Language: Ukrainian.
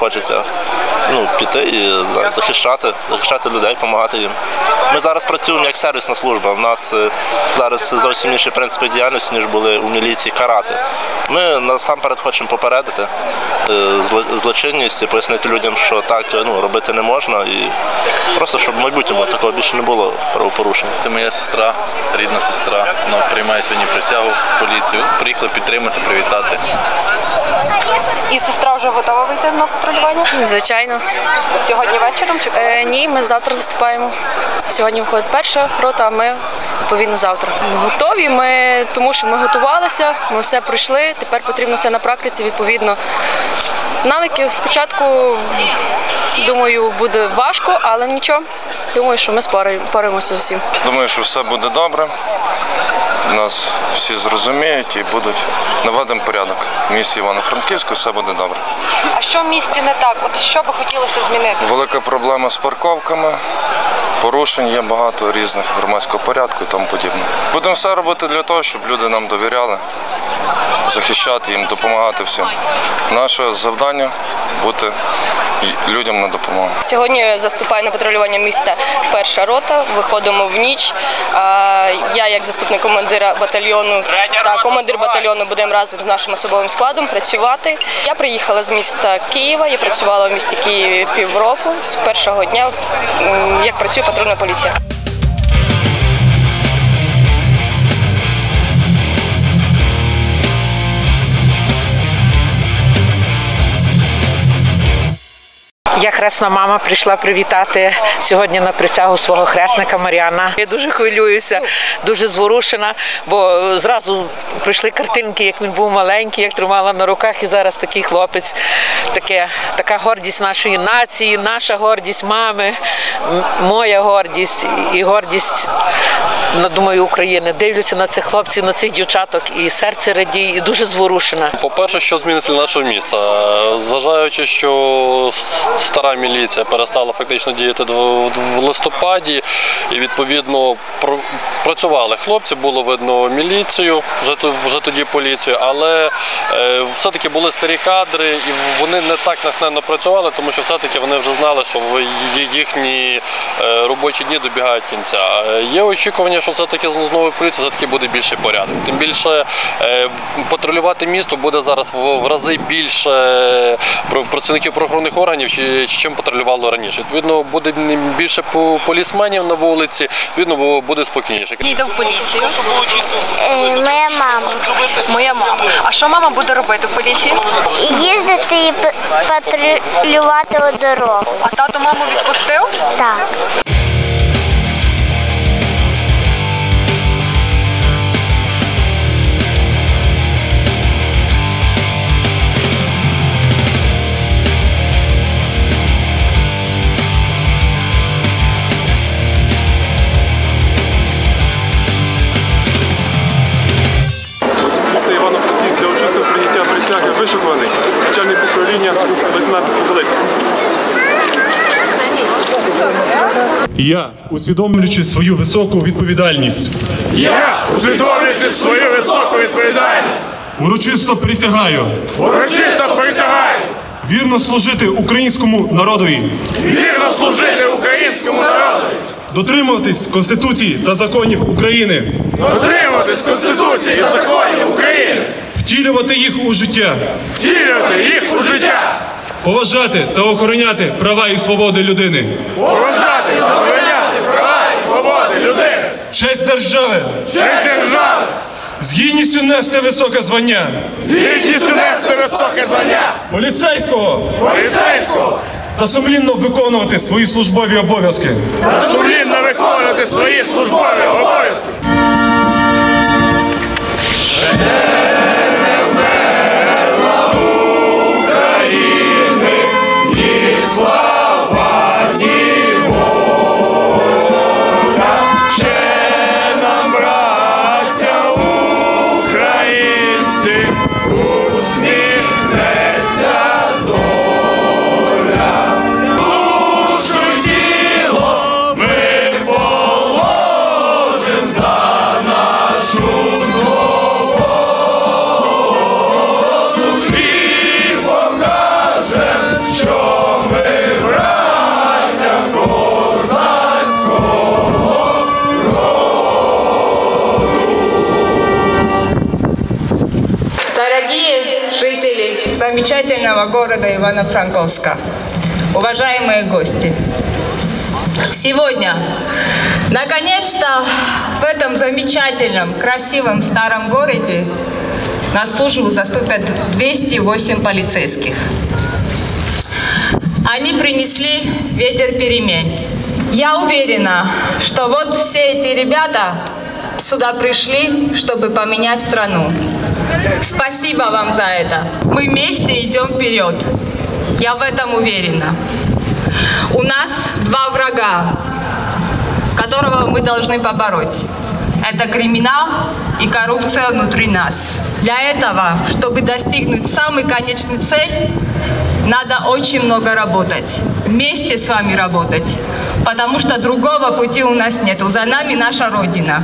clutch itself. Ну, піти і захищати, захищати людей, допомагати їм. Ми зараз працюємо як сервісна служба. У нас е, зараз зовсім інші принципи діяльності, ніж були у міліції карати. Ми насамперед хочемо попередити е, злочинність, і пояснити людям, що так е, ну, робити не можна, і просто щоб в майбутньому такого більше не було правопорушень. Це моя сестра, рідна сестра. Вона приймає сьогодні присягу в поліцію. Приїхала підтримати, привітати. І сестра вже готова вийти на патрулювання? Звичайно. Сьогодні вечором чи коли? Е, ні, ми завтра заступаємо. Сьогодні виходить перша рота, а ми відповідно завтра. Ми готові, ми, тому що ми готувалися, ми все пройшли. Тепер потрібно все на практиці відповідно. Навики спочатку, думаю, буде важко, але нічого. Думаю, що ми спораємо- впораємося з усім. Думаю, що все буде добре. Нас всі зрозуміють і будуть наведемо порядок. В місті Івано-Франківську все буде добре. А що в місті не так? От що би хотілося змінити? Велика проблема з парковками. Порушень є багато різних громадського порядку і тому подібне. Будемо все робити для того, щоб люди нам довіряли, захищати їм, допомагати всім. Наше завдання бути людям на допомогу. Сьогодні заступає на патрулювання міста перша рота. Виходимо в ніч. Я, як заступник командира батальйону та командир батальйону, будемо разом з нашим особовим складом працювати. Я приїхала з міста Києва. Я працювала в місті Києві півроку з першого дня, як працює патрульна поліція. Я хресна мама прийшла привітати сьогодні на присягу свого хресника Маріана. Я дуже хвилююся, дуже зворушена, бо зразу прийшли картинки, як він був маленький, як тримала на руках, і зараз такий хлопець. Таке, така гордість нашої нації, наша гордість мами, моя гордість і гордість, ну, думаю, України. Дивлюся на цих хлопців, на цих дівчаток, і серце радіє, і дуже зворушена. По-перше, що зміниться для нашого міста? Е, Зважаючи, що стара міліція перестала фактично діяти в листопаді, і відповідно пр- працювали хлопці, було видно міліцію, вже тоді поліцію, але е, все-таки були старі кадри, і вони не так натхненно працювали, тому що все-таки вони вже знали, що їхні е, робочі дні добігають кінця. Є очікування, що все-таки з новою поліцією все-таки буде більший порядок. Тим більше е, патрулювати місто буде зараз в, рази більше працівників правоохоронних органів, чим патрулювало раніше. Відповідно, буде більше по- полісменів на вулиці, відповідно, бу- буде спокійніше. Йде в поліцію. Е, Моя мама. Моя мама. А що мама буде робити в поліції? Їздити і патрулювати у дорогу. А тато маму відпустив? Так. Вишикуваний начальник управління лейтенант Кобилець. Я, усвідомлюючи свою високу відповідальність, Я, усвідомлюючи свою високу відповідальність, урочисто присягаю. Урочисто присягаю. Вірно служити українському народові, вірно служити українському народу, дотримуватись Конституції та законів України, дотримуватись Конституції. і законів України, втілювати їх у життя, втілювати їх у життя, поважати та охороняти права і свободи людини, поважати та охороняти права і свободи людини, честь держави, честь держави, з гідністю нести високе звання. З гідністю нести високе звання. Поліцейського. Поліцейського. Та сумлінно виконувати свої службові обов'язки. та сумлінно виконувати свої службові обов'язки. Замечательного города Ивано-Франковска. Уважаемые гости, сегодня, наконец-то, в этом замечательном, красивом старом городе на службу заступят 208 полицейских. Они принесли ветер перемен. Я уверена, что вот все эти ребята сюда пришли, чтобы поменять страну. Спасибо вам за это. Мы вместе идем вперед. Я в этом уверена. У нас два врага, которого мы должны побороть. Это криминал и коррупция внутри нас. Для этого, чтобы достигнуть самой конечной цель, надо очень много работать. Вместе с вами работать. Потому что другого пути у нас нет. За нами наша Родина.